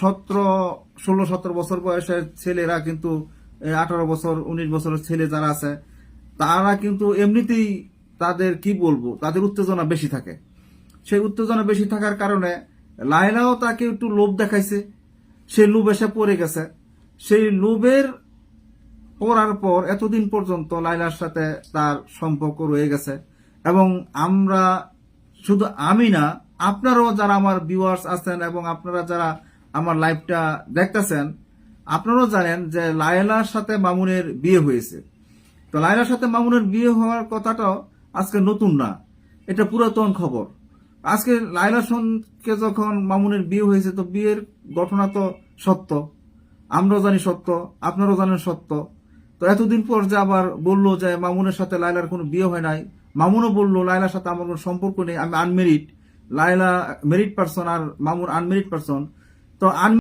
সতেরো, ষোলো, সতেরো বছর বয়সের ছেলেরা কিন্তু আঠারো বছর, উনিশ বছরের ছেলে যারা আছে, তারা কিন্তু এমনিতেই তাদের, কি বলব, তাদের উত্তেজনা বেশি থাকে। সেই উত্তেজনা বেশি থাকার কারণে লায়লাও তাকে একটু লোভ দেখাইছে। সে লোভ এসে পড়ে গেছে। সেই লোভের পড়ার পর এতদিন পর্যন্ত লাইলার সাথে তার সম্পর্ক রয়ে গেছে। এবং আমরা শুধু আমি না, আপনারাও যারা আমার ভিউয়ার্স আছেন এবং আপনারা যারা আমার লাইভটা দেখতেছেন, আপনারাও জানেন যে লায়লার সাথে মামুনের বিয়ে হয়েছে। তো লায়লার সাথে মামুনের বিয়ে হওয়ার কথাটাও আজকে নতুন না, এটা পুরাতন খবর। আজকে লায়লা সঙ্গে যখন মামুনের বিয়ে হয়েছে, তো বিয়ের ঘটনা তো সত্য, আমরাও জানি সত্য, আপনারাও জানেন সত্য। তো এতদিন পর যে আবার বলল যে মামুনের সাথে লায়লার কোনো বিয়ে হয় নাই, মামুনও বলল, লায়লার সাথে আমার কোনো সম্পর্ক নেই, আমি আনমেরিড লায়লা মেরিট পারসন আর মামুন আনমেরিড পারসন তো আন